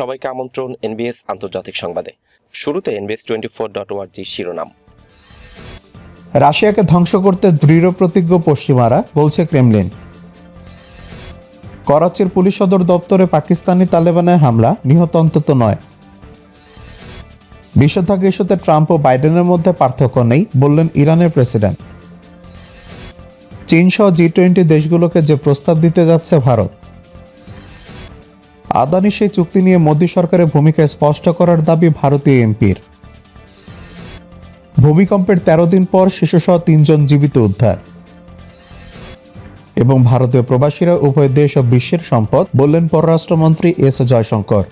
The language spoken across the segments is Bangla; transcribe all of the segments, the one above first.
সবাইকে আমন্ত্রণ এনবিএস আন্তর্জাতিক সংবাদে। শুরুতে এনবিএস টোয়েন্টি ফোর ডট শিরোনাম। রাশিয়াকে ধ্বংস করতে দৃঢ় প্রতিজ্ঞ পশ্চিমারা, বলছে ক্রেমলিন। করাচির পুলিশ সদর দপ্তরে পাকিস্তানি তালেবানের হামলা, নিহত অন্তত নয়। নিষেধাজ্ঞা ইস্যুতে ট্রাম্প ও বাইডেনের মধ্যে পার্থক্য নেই, বললেন ইরানের প্রেসিডেন্ট। চীন সহ জি টোয়েন্টি দেশগুলোকে যে প্রস্তাব দিতে যাচ্ছে ভারত। আদানি সেই চুক্তি নিয়ে মোদী সরকারের ভূমিকা স্পষ্ট করার দাবি ভারতীয় এমপির। ভূমিকম্পের তেরো দিন পর শিশুসহ তিনজন জীবিত উদ্ধার। এবং ভারতীয় প্রবাসীরা উভয় দেশ ও বিশ্বের সম্পদ, বললেন পররাষ্ট্রমন্ত্রী এস জয়শঙ্কর।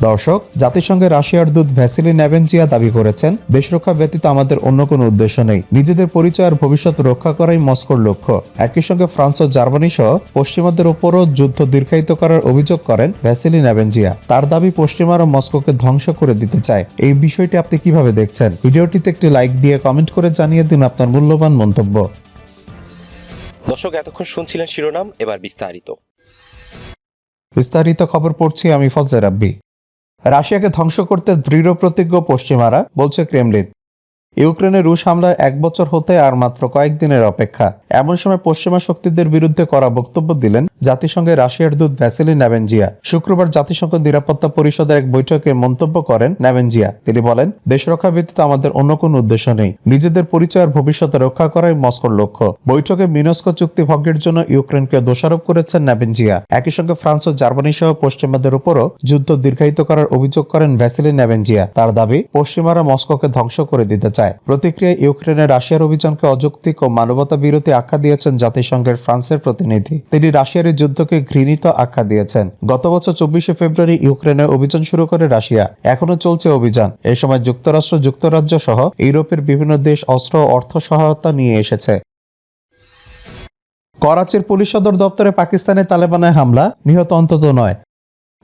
দর্শক জাতিসংঘে রাশিয়ার দূত ভ্যাসিলি ন্যাভেনজিয়া দাবি করেছেন দেশরক্ষা ব্যতীত আমাদের অন্য কোনো উদ্দেশ্য নেই। নিজেদের পরিচয় আর ভবিষ্যৎ রক্ষা করাই মস্কোর লক্ষ্য। একই সঙ্গে ফ্রান্স ও জার্মানি সহ পশ্চিমাদের উপরও যুদ্ধ দীর্ঘায়িত করার অভিযোগ করেন ভ্যাসিলি ন্যাভেনজিয়া তার দাবি পশ্চিমারা মস্কোকে ধ্বংস করে দিতে চায়। এই বিষয়টি আপনি কীভাবে দেখছেন? ভিডিওটিতে একটি লাইক দিয়ে কমেন্ট করে জানিয়ে দিন আপনার মূল্যবান মন্তব্য। দর্শক এতক্ষণ শুনছিলেন শিরোনাম এবার বিস্তারিত। বিস্তারিত খবর পড়ছি আমি ফজলে রাব্বি। রাশিয়াকে ধ্বংস করতে দৃঢ় প্রতিজ্ঞ পশ্চিমারা বলছে ক্রেমলিন। ইউক্রেনে রুশ হামলার এক বছর হতে আর মাত্র কয়েকদিনের অপেক্ষা। এমন সময় পশ্চিমা শক্তিদের বিরুদ্ধে করা বক্তব্য দিলেন জাতিসংঘের রাশিয়ার দূত ভ্যাসিলি ন্যাভেনজিয়া। শুক্রবার জাতিসংঘ নিরাপত্তা পরিষদের এক বৈঠকে মন্তব্য করেন ন্যাভেনজিয়া। তিনি বলেন, দেশ রক্ষা ব্যতীত আমাদের অন্য কোনো উদ্দেশ্য নেই। নিজেদের পরিচয় আর ভবিষ্যতে রক্ষা করাই মস্কোর লক্ষ্য। বৈঠকে মিনস্কো চুক্তি ভঙ্গের জন্য ইউক্রেনকে দোষারোপ করেছেন ন্যাভেনজিয়া। একই সঙ্গে ফ্রান্স ও জার্মানি সহ পশ্চিমাদের উপরও যুদ্ধ দীর্ঘায়িত করার অভিযোগ করেন ভ্যাসিলি ন্যাভেনজিয়া। তার দাবি, পশ্চিমারা মস্কোকে ধ্বংস করে দিতে চায়। প্রতিক্রিয়ায় ইউক্রেনের রাশিয়ার অভিযানকে অযৌক্তিক ও মানবতা বিরোধী আখ্যা দিয়েছেন জাতিসংঘের ফ্রান্সের প্রতিনিধি। তিনি রাশিয়ার এই যুদ্ধকে ঘৃণিত আখ্যা দিয়েছেন। গত বছর চব্বিশে ফেব্রুয়ারি ইউক্রেনে অভিযান শুরু করে রাশিয়া। এখনও চলছে অভিযান। এই সময় যুক্তরাষ্ট্র যুক্তরাজ্য সহ ইউরোপের বিভিন্ন দেশ অস্ত্র অর্থ সহায়তা নিয়ে এসেছে। করাচির পুলিশ সদর দপ্তরে পাকিস্তানে তালেবানের হামলা নিহত অন্তত নয়।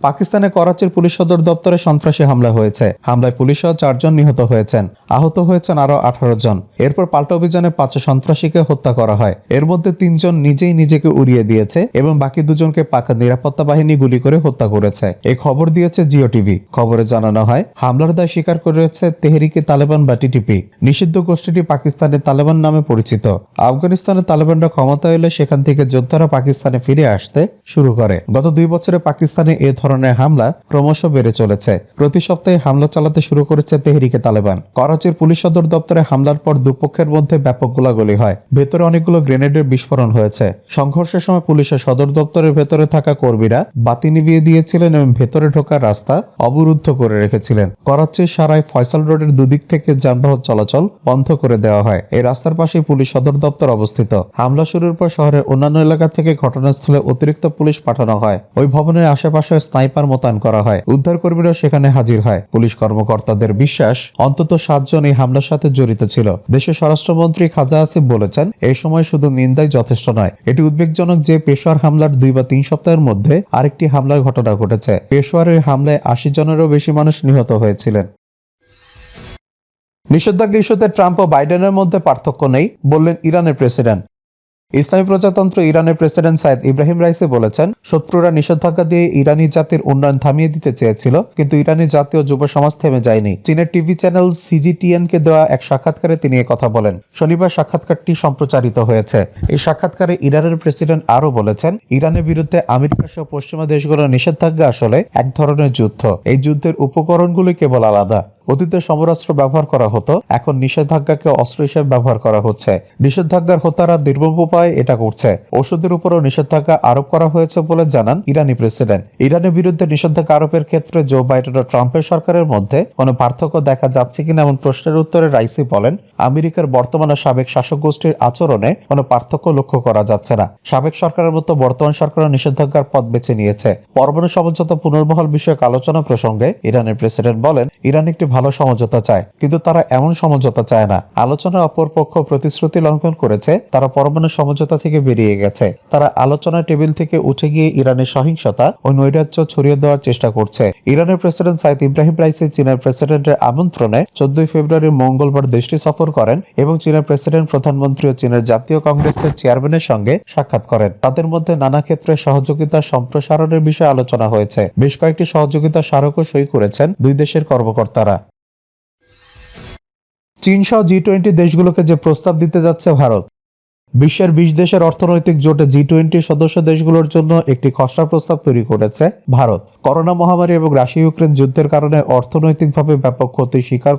পাকিস্তানে করাচির পুলিশ সদর দপ্তরে সন্ত্রাসী হামলা হয়েছে। হামলায় পুলিশ সহ চারজন নিহত হয়েছেন। আহত হয়েছেন আরও আঠারো জন। এরপর পাল্টা অভিযানে পাঁচ সন্ত্রাসীকে হত্যা করা হয়। এর মধ্যে তিনজন নিজেই নিজেকে উড়িয়ে দিয়েছে এবং বাকি দুজনকে পাক নিরাপত্তা বাহিনী গুলি করে হত্যা করেছে। এই খবর দিয়েছে জিও টিভি। খবরে জানানো হয়, হামলার দায় স্বীকার করেছে তেহরিকে তালেবান বা টিটিপি। নিষিদ্ধ গোষ্ঠীটি পাকিস্তানে তালেবান নামে পরিচিত। আফগানিস্তানে তালেবানরা ক্ষমতা এলে সেখান থেকে যোদ্ধারা পাকিস্তানে ফিরে আসতে শুরু করে। গত দুই বছরে পাকিস্তানে এ ধরনের হামলা ক্রমশ বেড়ে চলেছে। প্রতি সপ্তাহে হামলা চালাতে শুরু করেছে তেহরিকে তালেবান। করাচির পুলিশ সদর দপ্তরে হামলার পর দুপক্ষের মধ্যে ব্যাপক গোলাগুলি হয়। ভেতরে অনেকগুলো গ্রেনেডের বিস্ফোরণ হয়েছে। সংঘর্ষের সময় পুলিশের সদর দপ্তরের ভেতরে থাকা কর্মীরা বাতি নিভিয়ে দিয়েছিলেন এবং ভেতরে ঢোকার রাস্তা অবরুদ্ধ করে রেখেছিলেন। করাচির সারায় ফয়সাল রোডের দুদিক থেকে যানবাহন চলাচল বন্ধ করে দেওয়া হয়। এই রাস্তার পাশে পুলিশ সদর দপ্তর অবস্থিত। হামলা শুরুর পর শহরের অন্যান্য এলাকা থেকে ঘটনাস্থলে অতিরিক্ত পুলিশ পাঠানো হয়। ওই ভবনের আশেপাশে স্নাইপার মোতায়েন করা হয়। উদ্ধার কর্মীরা সেখানে হাজির হয়। পুলিশ কর্মকর্তাদের বিশ্বাস, অন্তত সাতজন এই হামলার সাথে জড়িত ছিল। দেশের স্বরাষ্ট্রমন্ত্রী খাজা আসিফ বলেছেন, এই সময় শুধু নিন্দাই যথেষ্ট নয়। এটি উদ্বেগজনক যে পেশোয়ার হামলার দুই বা তিন সপ্তাহের মধ্যে আরেকটি হামলার ঘটনা ঘটেছে। পেশোয়ারের হামলায় আশি জনেরও বেশি মানুষ নিহত হয়েছিলেন। নিষেধাজ্ঞা ইস্যুতে ট্রাম্প ও বাইডেনের মধ্যে পার্থক্য নেই, বললেন ইরানের প্রেসিডেন্ট। ইসলামী প্রজাতন্ত্র ইরানের প্রেসিডেন্ট সাইদ ইব্রাহিম রাইসি বলেছেন, শত্রুরা নিষেধাজ্ঞা দিয়ে ইরানি জাতির উন্নয়ন থামিয়ে দিতে চেয়েছিল, কিন্তু ইরানি জাতীয় যুব সমাজ থেমে যায়নি। চীনের টিভি চ্যানেল সিজিটিএন কে দেওয়া এক সাক্ষাৎকারে তিনি কথা বলেন। শনিবার সাক্ষাৎকারটি সম্প্রচারিত হয়েছে। এই সাক্ষাৎকারে ইরানের প্রেসিডেন্ট আরও বলেছেন, ইরানের বিরুদ্ধে আমেরিকা সহ পশ্চিমা দেশগুলোর নিষেধাজ্ঞা আসলে এক ধরনের যুদ্ধ। এই যুদ্ধের উপকরণগুলি কেবল আলাদা। অতীতে সমরাস্ত্র ব্যবহার করা হতো, এখন নিষেধাজ্ঞাকে অস্ত্র হিসেবে ব্যবহার করা হচ্ছে। নিষেধাজ্ঞার হোতারা নির্মম উপায়ে এটা করছে। ওষুধের উপরও নিষেধাজ্ঞা আরোপ করা হয়েছে বলে জানান ইরানি প্রেসিডেন্ট। ইরানের বিরুদ্ধে নিষেধাজ্ঞা আরোপের ক্ষেত্রে জো বাইডেন ও ট্রাম্পের সরকারের মধ্যে কোনো পার্থক্য দেখা যাচ্ছে কিনা এমন প্রশ্নের উত্তরে রাইসি বলেন, আমেরিকার বর্তমান সাবেক শাসক গোষ্ঠীর আচরণে কোনো পার্থক্য লক্ষ্য করা যাচ্ছে না। সাবেক সরকারের মতো বর্তমান সরকারও নিষেধাজ্ঞার পথ বেছে নিয়েছে। পরমাণু সমঝোতা পুনর্বহাল বিষয়ক আলোচনা প্রসঙ্গে ইরানের প্রেসিডেন্ট বলেন, ইরান একটি ভালো সমঝোতা চায়, কিন্তু তারা এমন সমঝোতা চায় না। আলোচনায় অপরপক্ষ প্রতিশ্রুতি লঙ্ঘন করেছে, তারা পরমাণু সমঝোতা থেকে বেরিয়ে গেছে। তারা আলোচনা টেবিল থেকে উঠে গিয়ে ইরানের সহিংসতা ও নৈরাজ্য ছড়িয়ে দেওয়ার চেষ্টা করছে। ইরানের প্রেসিডেন্ট সাইদ ইব্রাহিম রাইসি চীনের প্রেসিডেন্টের আমন্ত্রণে চোদ্দই ফেব্রুয়ারি মঙ্গলবার দেশটি সফর করেন এবং চীনের প্রেসিডেন্ট, প্রধানমন্ত্রী ও চীনের জাতীয় কংগ্রেসের চেয়ারম্যানের সঙ্গে সাক্ষাৎ করেন। তাদের মধ্যে নানা ক্ষেত্রে সহযোগিতা সম্প্রসারণের বিষয়ে আলোচনা হয়েছে। বেশ কয়েকটি সহযোগিতা স্মারকও সই করেছেন দুই দেশের কর্মকর্তারা। চীন সহ জি টোয়েন্টি দেশগুলোকে যে প্রস্তাব দিতে যাচ্ছে ভারত বিশ্বের বিশ দেশের অর্থনৈতিক জোটে জি টোয়েন্টি সদস্য দেশগুলোর জন্য একটি খসড়া প্রস্তাব তৈরি করেছে ভারত। করোনা মহামারী এবং রাশিয়া ইউক্রেন যুদ্ধের কারণে অর্থনৈতিকভাবে ব্যাপক ক্ষতি শিকার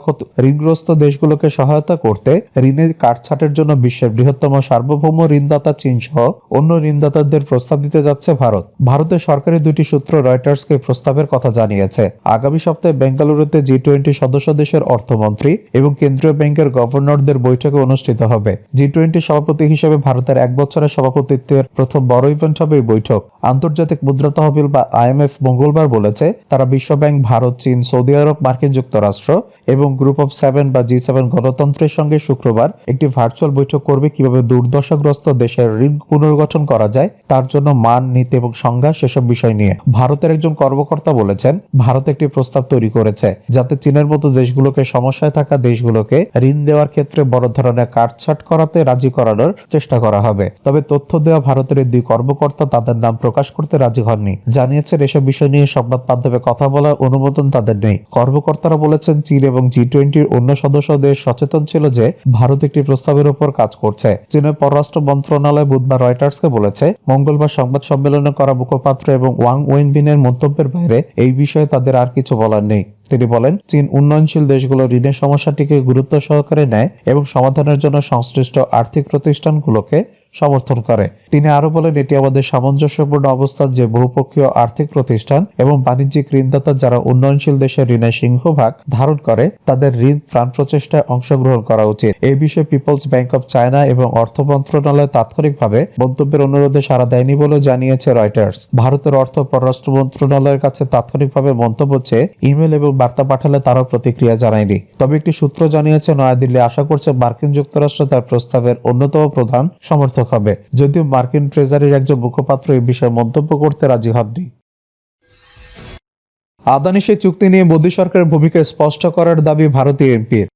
ঋণগ্রস্ত দেশগুলোকে সহায়তা করতে ঋণের কাটছাটের জন্য বিশ্বের বৃহত্তম সার্বভৌম ঋণদাতা চীন সহ অন্য ঋণদাতাদের প্রস্তাব দিতে যাচ্ছে ভারত। ভারতের সরকারি দুটি সূত্র রয়টার্সকে প্রস্তাবের কথা জানিয়েছে। আগামী সপ্তাহে বেঙ্গালুরুতে জি টোয়েন্টি সদস্য দেশের অর্থমন্ত্রী এবং কেন্দ্রীয় ব্যাংকের গভর্নরদের বৈঠকে অনুষ্ঠিত হবে। জি টোয়েন্টি সভাপতি হিসেবে ভারতের এক বছরের সভাপতিত্বের প্রথম বড় ইভেন্ট হবে এই বৈঠক। আন্তর্জাতিক মুদ্রা তহবিল বা আইএমএফ মঙ্গলবার বলেছে, তারা বিশ্বব্যাংক, ভারত, চীন, সৌদি আরব, মার্কিন যুক্তরাষ্ট্র এবং গ্রুপ অফ সেভেন বা জি সেভেন গণতন্ত্রের সঙ্গে শুক্রবার একটি ভার্চুয়াল বৈঠক করবে কীভাবে দুর্দশাগ্রস্ত দেশের ঋণ পুনর্গঠন করা যায়, তার জন্য মান, নীতি এবং সংজ্ঞা সেসব বিষয় নিয়ে। ভারতের একজন কর্মকর্তা বলেছেন, ভারত একটি প্রস্তাব তৈরি করেছে যাতে চীনের মতো দেশগুলোকে সমস্যায় থাকা দেশগুলোকে ঋণ দেওয়ার ক্ষেত্রে বড় ধরনের কাটছাট করাতে রাজি করানোর চেষ্টা করা হবে। তবে তথ্য দেওয়া ভারতের দুই কর্মকর্তা তাদের নাম প্রকাশ করতে রাজি হননি। জানিয়েছেন, এসব বিষয় নিয়ে সংবাদ মাধ্যমে কথা বলার অনুমোদন তাদের নেই। কর্মকর্তারা বলেছেন, চীন এবং জি টোয়েন্টির অন্য সদস্যদের সচেতন ছিল যে ভারত একটি প্রস্তাবের উপর কাজ করছে। চীনের পররাষ্ট্র মন্ত্রণালয় বুধবার রয়টার্সকে বলেছে, মঙ্গলবার সংবাদ সম্মেলনে করা মুখপাত্র এবং ওয়াং ওয়েনবিনের মন্তব্যের বাইরে এই বিষয়ে তাদের আর কিছু বলার নেই। তিনি বলেন, চীন উন্নয়নশীল দেশগুলো ঋণের সমস্যাটিকে গুরুত্ব সহকারে নেয় এবং সমাধানের জন্য সংশ্লিষ্ট আর্থিক প্রতিষ্ঠানগুলোকে সমর্থন করে। তিনি আরও বলেন, এটি আমাদের সামঞ্জস্যপূর্ণ অবস্থান যে বহুপক্ষীয় আর্থিক প্রতিষ্ঠান এবং বাণিজ্যিক ঋণদাতা যারা উন্নয়নশীল দেশের ঋণের সিংহভাগ ধারণ করে, তাদের ঋণ ত্রাণ প্রচেষ্টায় অংশগ্রহণ করা উচিত। এই বিষয়ে পিপলস ব্যাংক অব চায়না এবং অর্থ মন্ত্রণালয় তাৎক্ষণিকভাবে মন্তব্যের অনুরোধে সাড়া দেয়নি বলেও জানিয়েছে রয়টার্স। ভারতের অর্থ পররাষ্ট্র মন্ত্রণালয়ের কাছে তাৎক্ষণিকভাবে মন্তব্য চেয়ে ইমেল এবং বার্তা পাঠালে তারাও প্রতিক্রিয়া জানায়নি। তবে একটি সূত্র জানিয়েছে, নয়াদিল্লি আশা করছে মার্কিন যুক্তরাষ্ট্র তার প্রস্তাবের অন্যতম প্রধান সমর্থক হবে। যদিও মার্কিন ট্রেজারির একজন মুখপাত্র এই বিষয়ে মন্তব্য করতে রাজি হননি। আদানি সেই চুক্তি নিয়ে মোদী সরকারের ভূমিকা স্পষ্ট করার দাবি ভারতীয় এমপির।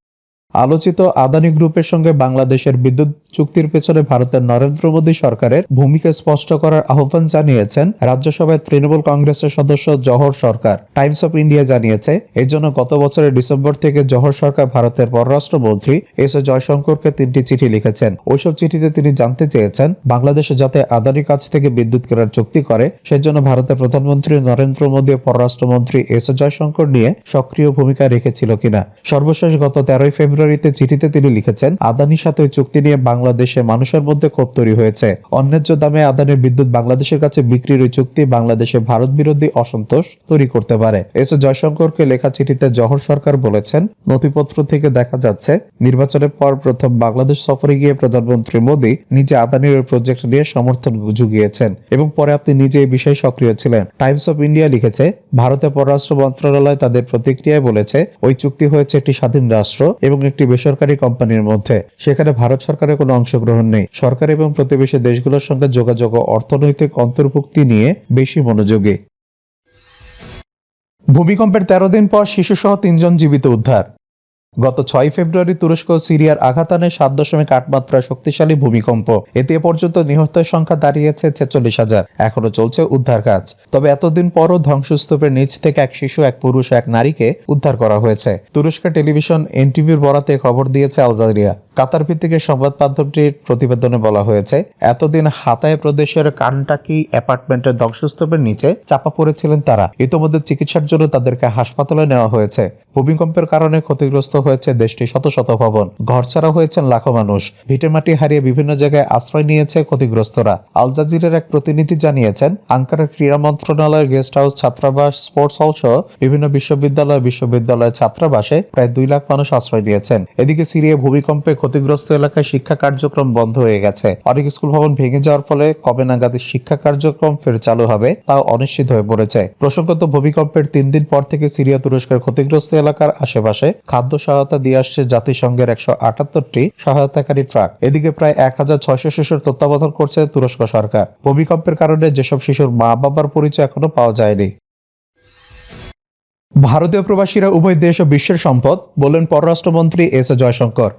আলোচিত আদানি গ্রুপের সঙ্গে বাংলাদেশের বিদ্যুৎ চুক্তির পেছনে ভারতের নরেন্দ্র মোদী সরকারের ভূমিকা স্পষ্ট করার আহ্বান জানিয়েছেন রাজ্যসভায় তৃণমূল কংগ্রেসের সদস্য Jawhar Sircar. Times of India জানিয়েছে, এর জন্য গত বছরের ডিসেম্বর থেকে জহর সরকার ভারতের পররাষ্ট্রমন্ত্রী এস এ জয়শঙ্করকে তিনটি চিঠি লিখেছেন। ওইসব চিঠিতে তিনি জানতে চেয়েছেন, বাংলাদেশে যাতে আদানির কাছ থেকে বিদ্যুৎ কেনার চুক্তি করে, সেজন্য ভারতের প্রধানমন্ত্রী নরেন্দ্র মোদী ও পররাষ্ট্রমন্ত্রী এস এ জয়শঙ্কর নিয়ে সক্রিয় ভূমিকা রেখেছিল কিনা। সর্বশেষ গত তেরোই ফেব্রুয়ারিতে চিঠিতে তিনি লিখেছেন, আদানির সাথে চুক্তি নিয়ে বাংলাদেশে মানুষের মধ্যে ক্ষোভ তৈরি হয়েছে। অন্যায্য দামে আদানির বিদ্যুৎ বাংলাদেশের কাছে বিক্রির ওই চুক্তি বাংলাদেশে ভারত বিরোধী অসন্তোষ তৈরি করতে পারে। এস জয়শঙ্করকে লেখা চিঠিতে জহর সরকার বলেছেন, নথিপত্র থেকে দেখা যাচ্ছে, নির্বাচনের পর প্রথম বাংলাদেশ সফরে গিয়ে প্রধানমন্ত্রী মোদী নিজে আদানির ওই প্রজেক্ট নিয়ে সমর্থন জুগিয়েছেন এবং পরে আপনি নিজে এই বিষয়ে সক্রিয় ছিলেন। টাইমস অফ ইন্ডিয়া লিখেছে, ভারতের পররাষ্ট্র মন্ত্রণালয় তাদের প্রতিক্রিয়ায় বলেছে, ওই চুক্তি হয়েছে একটি স্বাধীন রাষ্ট্র এবং একটি বেসরকারি কোম্পানির মধ্যে। সেখানে ভারত সরকারের কোনো অংশগ্রহণ নেই। সরকার এবং প্রতিবেশী দেশগুলোর সঙ্গে যোগাযোগ ও অর্থনৈতিক অন্তর্ভুক্তি নিয়ে বেশি মনোযোগী। ভূমিকম্পের তেরো দিন পর শিশুসহ তিনজন জীবিত উদ্ধার। গত ছয় ফেব্রুয়ারি তুরস্ক সিরিয়ার সিরিয়ার আঘাতানে সাত দশমিক আট মাত্রা শক্তিশালী ভূমিকম্প। এতে পর্যন্ত নিহতের সংখ্যা দাঁড়িয়েছে ছেচল্লিশ হাজার। এখনও চলছে উদ্ধার কাজ। তবে এতদিন পরও ধ্বংসস্তূপের নিচ থেকে এক শিশু, এক পুরুষ, এক নারীকে উদ্ধার করা হয়েছে। তুরস্কের টেলিভিশন এনটিভির বরাতে খবর দিয়েছে আলজারিয়া। কাতার ভিত্তিক সংবাদ মাধ্যমটির প্রতিবেদনে বলা হয়েছে, এতদিন হাতায় প্রদেশের কানটাকি অ্যাপার্টমেন্টের ধ্বংসস্তূপের নিচে চাপা পড়েছিলেন তারা। ইতোমধ্যে চিকিৎসার জন্য তাদেরকে হাসপাতালে নেওয়া হয়েছে। ভূমিকম্পের কারণে ক্ষতিগ্রস্ত হয়েছে দেশটি শত শত ভবন। ঘরছাড়া হয়েছেন লাখো মানুষ। ভিটেমাটি হারিয়ে বিভিন্ন জায়গায় আশ্রয় নিয়েছে ক্ষতিগ্রস্তরা। আল জাজিরের এক প্রতিনিধি জানিয়েছেন, আঙ্কারার ক্রীড়া মন্ত্রণালয়ের গেস্ট হাউস ছাত্রাবাস স্পোর্টস হল সহ বিভিন্ন বিশ্ববিদ্যালয় বিশ্ববিদ্যালয়ের ছাত্রাবাসে প্রায় দুই লাখ মানুষ আশ্রয় নিয়েছেন। এদিকে সিরিয়া ভূমিকম্পে ক্ষতিগ্রস্ত এলাকায় শিক্ষা কার্যক্রম বন্ধ হয়ে গেছে। অনেক স্কুল ভবন ভেঙে যাওয়ার ফলে কবে নাগাদ শিক্ষা কার্যক্রম ফের চালু হবে তাও অনিশ্চিত হয়ে পড়েছে। প্রসঙ্গত, ভূমিকম্পের তিন দিন পর থেকে সিরিয়া তুরস্কের ক্ষতিগ্রস্ত এলাকার আশেপাশে খাদ্য সহায়তা দিয়ে আসছে জাতিসংঘের একশো আটাত্তরটি সহায়তাকারী ট্রাক। এদিকে প্রায় এক হাজার ছয়শো শিশুর তত্ত্বাবধান করছে তুরস্ক সরকার। ভূমিকম্পের কারণে যেসব শিশুর মা বাবার পরিচয় এখনও পাওয়া যায়নি। ভারতীয় প্রবাসীরা উভয় দেশ ও বিশ্বের সম্পদ, বললেন পররাষ্ট্রমন্ত্রী এস জয়শঙ্কর।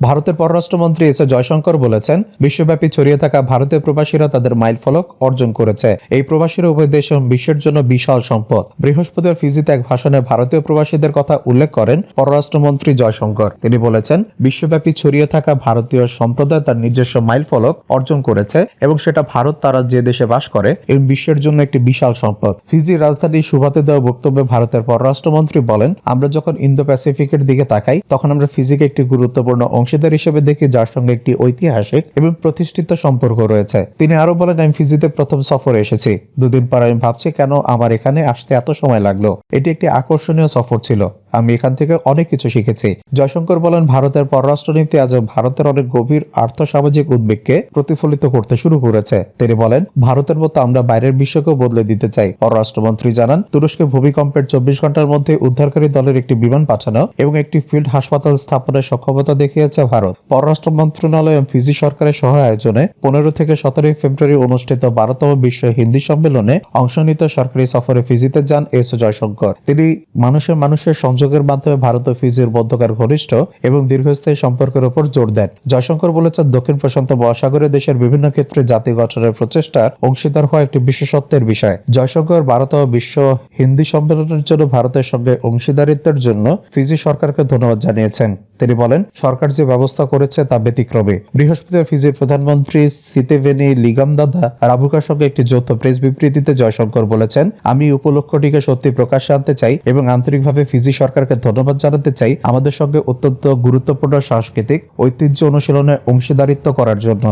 ভারতের পররাষ্ট্রমন্ত্রী এস জয়শঙ্কর বলেছেন, বিশ্বব্যাপী ছড়িয়ে থাকা ভারতীয় প্রবাসীরা তাদের মাইলফলক অর্জন করেছে। এই প্রবাসীরা উভয় দেশ বিশ্বের জন্য বিশাল সম্পদ। বৃহস্পতিবার ফিজিতে এক ভাষণে ভারতীয় প্রবাসীদের কথা উল্লেখ করেন পররাষ্ট্রমন্ত্রী জয়শঙ্কর। তিনি বলেছেন, বিশ্বব্যাপী ছড়িয়ে থাকা ভারতীয় সম্প্রদায় তার নিজস্ব মাইলফলক অর্জন করেছে এবং সেটা ভারত, তারা যে দেশে বাস করে এবং বিশ্বের জন্য একটি বিশাল সম্পদ। ফিজির রাজধানী সুভাতে দেওয়া বক্তব্যে ভারতের পররাষ্ট্রমন্ত্রী বলেন, আমরা যখন ইন্দো প্যাসিফিকের দিকে তাকাই, তখন আমরা ফিজিকে একটি গুরুত্বপূর্ণ অংশীদার হিসেবে দেখি যার সঙ্গে একটি ঐতিহাসিক এবং প্রতিষ্ঠিত সম্পর্ক রয়েছে। তিনি আরও বলেন, আমি ফিজিতে প্রথম সফরে এসেছি। দুদিন পর আমি ভাবছি কেন আমার এখানে আসতে এত সময় লাগল। এটি একটি আকর্ষণীয় সফর ছিল। আমি এখান থেকে অনেক কিছু শিখেছি। জয়শঙ্কর বলেন, ভারতের পররাষ্ট্রনীতি আজ ভারতের অনেক গভীর আর্থসামাজিক উদ্বেগকে প্রতিফলিত করতে শুরু করেছে। তিনি বলেন, ভারতের মতো আমরা বাইরের বিশ্বকেও বদলে দিতে চাই। পররাষ্ট্রমন্ত্রী জানান, তুরস্কে ভূমিকম্পের চব্বিশ ঘণ্টার মধ্যে উদ্ধারকারী দলের একটি বিমান পাঠানো এবং একটি ফিল্ড হাসপাতাল স্থাপনের সক্ষমতা দেখিয়েছে। ভারত। পররাষ্ট্র মন্ত্রণালয় এবং ফিজি সরকারের সহ আয়োজনে পনেরো থেকে সতেরোই ফেব্রুয়ারি অনুষ্ঠিত বারোতম বিশ্ব হিন্দি সম্মেলনে অংশ নিতে সরকারি সফরে ফিজিতে যান এস জয়শঙ্কর। তিনি মানুষের মানুষের সংযোগের মাধ্যমে ভারত ও ফিজির মধ্যকার ঘনিষ্ঠ এবং দীর্ঘস্থায়ী সম্পর্কের উপর জোর দেন। জয়শঙ্কর বলেছেন, দক্ষিণ প্রশান্ত মহাসাগরে দেশের বিভিন্ন ক্ষেত্রে জাতি গঠনের প্রচেষ্টার অংশীদার হওয়া একটি বিশেষত্বের বিষয়। জয়শঙ্কর বারোতম বিশ্ব হিন্দি সম্মেলনের জন্য ভারতের সঙ্গে অংশীদারিত্বের জন্য ফিজি সরকারকে ধন্যবাদ জানিয়েছেন। তিনি বলেন, সরকার যে ব্যবস্থা করেছে তা ব্যতিক্রমী। বৃহস্পতিবার ফিজির প্রধানমন্ত্রী সিতেভেনি লিগামদাদা রাবুকার সঙ্গে একটি যৌথ প্রেস বিবৃতিতে জয়শঙ্কর বলেছেন, আমি উপলক্ষটিকে সত্যি প্রকাশ্যে আনতে চাই এবং আন্তরিকভাবে ফিজি সরকারকে ধন্যবাদ জানাতে চাই আমাদের সঙ্গে অত্যন্ত গুরুত্বপূর্ণ সাংস্কৃতিক ঐতিহ্য অনুশীলনে অংশীদারিত্ব করার জন্য।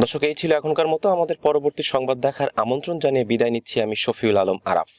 দর্শক, এই ছিল এখনকার মতো। আমাদের পরবর্তী সংবাদ দেখার আমন্ত্রণ জানিয়ে বিদায় নিচ্ছি আমি শফিউল আলম আরাফ।